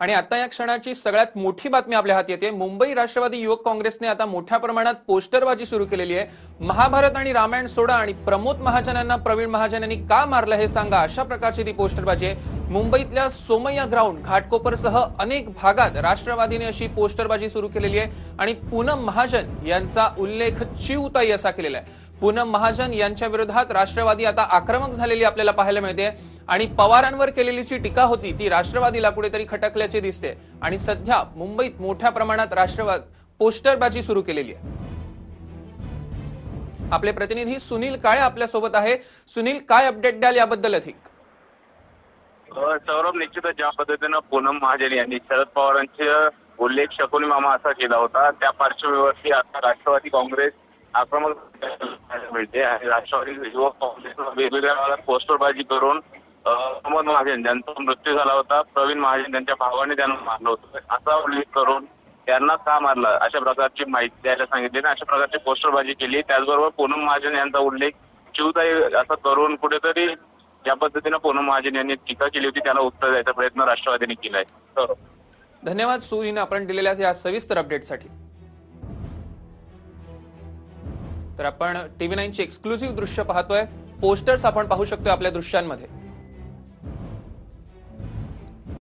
आणि आता या क्षणाची सगळ्यात मोठी बातमी आपल्या हाती येते. मुंबई राष्ट्रवादी युवक काँग्रेसने आता मोठ्या प्रमाणात पोस्टरबाजी सुरू केलेली आहे. महाभारत आणि रामायण सोडा आणि प्रमोद महाजन यांना प्रवीण महाजन यांनी का मारलं हे सांगा अशा प्रकारची ती पोस्टरबाजी आहे. मुंबईतल्या सोमय्या ग्राउंड घाटकोपरसह अनेक भागात राष्ट्रवादीने अशी पोस्टरबाजी सुरू केलेली आहे आणि पूनम महाजन यांचा उल्लेख चिवताई असा केलेला आहे. पूनम महाजन यांच्या विरोधात राष्ट्रवादी आता आक्रमक झालेली आपल्याला पाहायला मिळते आणि पवारांवर केलेली जी टीका होती ती राष्ट्रवादीला कुठेतरी खटकल्याची दिसते. आणि सध्या मुंबईत मोठ्या प्रमाणात राष्ट्रवाद पोस्टरबाजी सुरू केलेली आहे. आपले प्रतिनिधी सुनील काळे आपल्यासोबत आहे. सुनील काय अपडेट द्याल याबद्दल अधिक सौरभ निश्चितच ज्या पद्धतीनं पूनम महाजन यांनी शरद पवारांचा उल्लेख शकुनी मामा असा केला होता. त्या पार्श्वभूमीवरती आता राष्ट्रवादी काँग्रेस आक्रमक मिळते आणि राष्ट्रवादी युवक काँग्रेसनं वेगवेगळ्या भागात पोस्टरबाजी करून प्रमोद महाजन ज्यांचा मृत्यू झाला होता. प्रवीण महाजन त्यांच्या भावाने त्यांना मारलं होतं. असा उल्लेख करून त्यांना का मारलं? अशा प्रकारची माहिती द्यायला सांगितली आणि अशा प्रकारची पोस्टरबाजी केली. त्याचबरोबर पूनम महाजन यांचा उल्लेख शिवताई असं करून कुठेतरी ज्या पद्धतीनं पूनम महाजन यांनी टीका केली होती त्याला उत्तर द्यायचा प्रयत्न राष्ट्रवादीने केलाय. तर धन्यवाद सुनील आपण दिलेल्या या सविस्तर अपडेटसाठी तर आपण टीव्ही नाईनची एक्सक्लुझिव्ह दृश्य पाहतोय. पोस्टर्स आपण पाहू शकतोय आपल्या दृश्यांमध्ये.